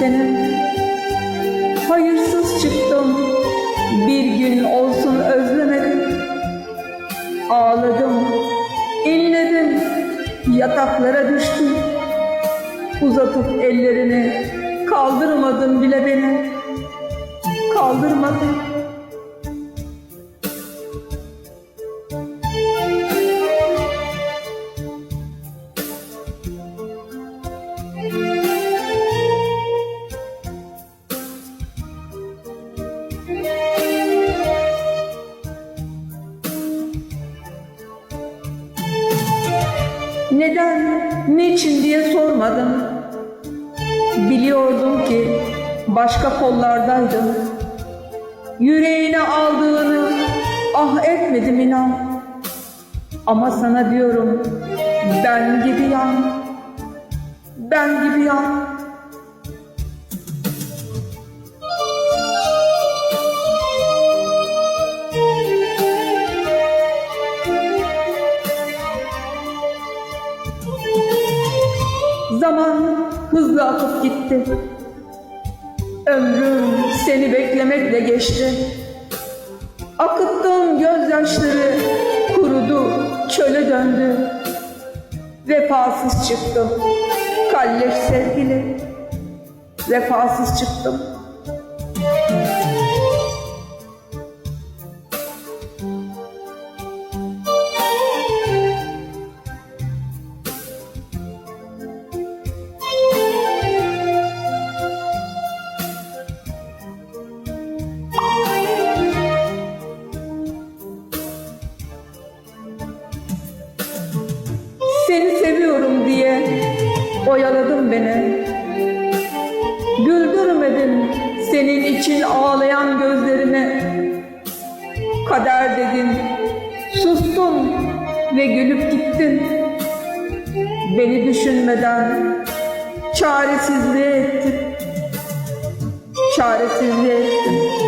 seni. Hayırsız çıktım, bir gün olsun özlemedim. Ağladım, inledim, yataklara düştüm. Uzatıp ellerini kaldırmadın bile beni. Kaldırmadın. Neden, niçin diye sormadım. Biliyordum ki başka kollardaydın. Yüreğine aldığını ah etmedim inan. Ama sana diyorum ben gibi yan. Ben gibi yan. Zaman hızlı akıp gitti. Ömrüm seni beklemekle geçti. Akıttığım gözyaşları kurudu, çöle döndü. Vefasız çıktım, kalleş sevgili. Vefasız çıktım. Oyaladın beni. Güldürmedim senin için ağlayan gözlerimi. Kader dedin, sustum ve gülüp gittin. Beni düşünmeden çaresizliğe ettin. Çaresizliğe ettin.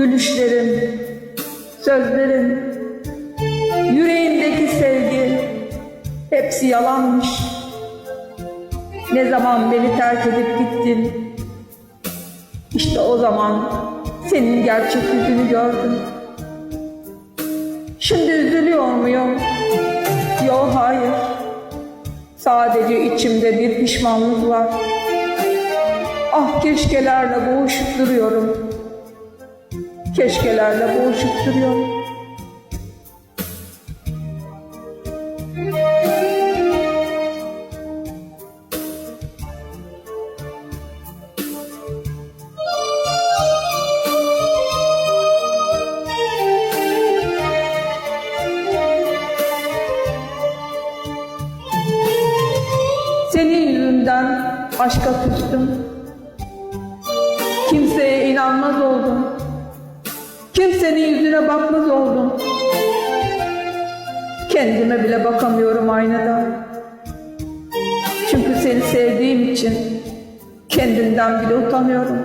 Gülüşlerin, sözlerin, yüreğimdeki sevgi hepsi yalanmış. Ne zaman beni terk edip gittin, işte o zaman senin gerçek yüzünü gördüm. Şimdi üzülüyor muyum? Yok hayır. Sadece içimde bir pişmanlık var. Ah keşkelerle boğuşup duruyorum. Keşkelerle boğuşup duruyorum. Senin yüzünden aşka küstüm. Kimseye inanmaz oldum. Kimsenin yüzüne bakmaz oldum. Kendime bile bakamıyorum aynada. Çünkü seni sevdiğim için kendimden bile utanıyorum.